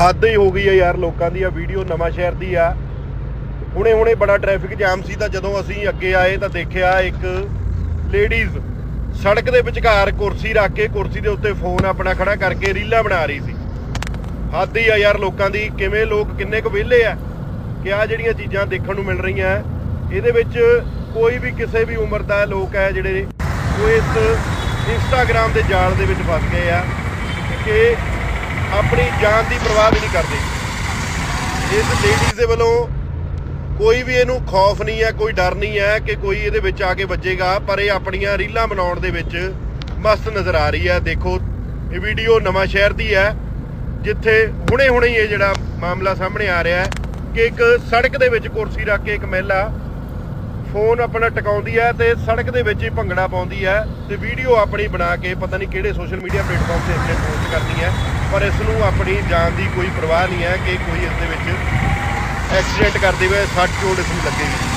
ਹੱਦ ਹੀ ਹੋ ਗਈ ਆ ਯਾਰ ਲੋਕਾਂ ਦੀ, ਆ ਵੀਡੀਓ ਨਵਾਂ ਸ਼ਹਿਰ ਦੀ ਆ। ਹੁਣੇ ਹੁਣੇ ਬੜਾ ਟ੍ਰੈਫਿਕ ਜਾਮ ਸੀ ਤਾਂ ਜਦੋਂ ਅਸੀਂ ਅੱਗੇ ਆਏ ਤਾਂ ਦੇਖਿਆ ਇੱਕ ਲੇਡੀਜ਼ ਸੜਕ ਦੇ ਵਿਚਕਾਰ ਕੁਰਸੀ ਰੱਖ ਕੇ ਕੁਰਸੀ ਦੇ ਉੱਤੇ ਫੋਨ ਆਪਣਾ ਖੜਾ ਕਰਕੇ ਰੀਲਾਂ ਬਣਾ ਰਹੀ ਸੀ। ਹੱਦ ਹੀ ਆ ਯਾਰ ਲੋਕਾਂ ਦੀ, ਕਿਵੇਂ ਲੋਕ ਕਿੰਨੇ ਕੁ ਵਿਹਲੇ ਆ ਕਿ ਆ ਜਿਹੜੀਆਂ ਚੀਜ਼ਾਂ ਦੇਖਣ ਨੂੰ ਮਿਲ ਰਹੀਆਂ। ਇਹਦੇ ਵਿੱਚ ਕੋਈ ਵੀ ਕਿਸੇ ਵੀ ਉਮਰ ਦਾ ਲੋਕ ਹੈ ਜਿਹੜੇ ਉਹ ਇਸ ਇੰਸਟਾਗ੍ਰam ਦੇ ਜਾਲ ਦੇ ਵਿੱਚ ਫਸ ਗਏ ਆ ਕਿ ਆਪਣੀ ਜਾਨ ਦੀ ਪਰਵਾਹ ਵੀ ਨਹੀਂ ਕਰਦੇ। ਇਸ ਲੇਡੀਜ਼ ਦੇ ਵੱਲੋਂ ਕੋਈ ਵੀ ਇਹਨੂੰ ਖੌਫ ਨਹੀਂ ਹੈ, ਕੋਈ ਡਰ ਨਹੀਂ ਹੈ ਕਿ ਕੋਈ ਇਹਦੇ ਵਿੱਚ ਆ ਕੇ ਵੱਜੇਗਾ, ਪਰ ਇਹ ਆਪਣੀਆਂ ਰੀਲਾਂ ਬਣਾਉਣ ਦੇ ਵਿੱਚ ਮਸਤ ਨਜ਼ਰ ਆ ਰਹੀ ਹੈ। ਦੇਖੋ, ਇਹ ਵੀਡੀਓ ਨਵਾਂ ਸ਼ਹਿਰ ਦੀ ਹੈ, ਜਿੱਥੇ ਹੁਣੇ ਹੁਣੇ ਇਹ ਜਿਹੜਾ ਮਾਮਲਾ ਸਾਹਮਣੇ ਆ ਰਿਹਾ ਹੈ ਕਿ ਇੱਕ ਸੜਕ ਦੇ ਵਿੱਚ ਕੁਰਸੀ ਰੱਖ ਕੇ ਇੱਕ ਮਹਿਲਾ ਫੋਨ ਆਪਣਾ ਟਿਕਾਉਂਦੀ ਹੈ ਤੇ ਸੜਕ ਦੇ ਵਿੱਚ ਹੀ ਭੰਗੜਾ ਪਾਉਂਦੀ ਹੈ ਤੇ ਵੀਡੀਓ ਆਪਣੀ ਬਣਾ ਕੇ ਪਤਾ ਨਹੀਂ ਕਿਹੜੇ ਸੋਸ਼ਲ ਮੀਡੀਆ ਪਲੇਟਫਾਰਮ ਤੇ ਇਸਨੇ ਪੋਸਟ ਕਰਦੀ ਹੈ, ਪਰ ਇਸ ਨੂੰ ਆਪਣੀ ਜਾਨ ਦੀ ਕੋਈ ਪਰਵਾਹ ਨਹੀਂ ਹੈ ਕਿ ਕੋਈ ਇਸ ਦੇ ਵਿੱਚ ਐਕਸੀਡੈਂਟ ਕਰਦੇ ਹੋਏ ਸੱਟ ਚੋਟ ਇਸ ਨੂੰ ਲੱਗੇਗੀ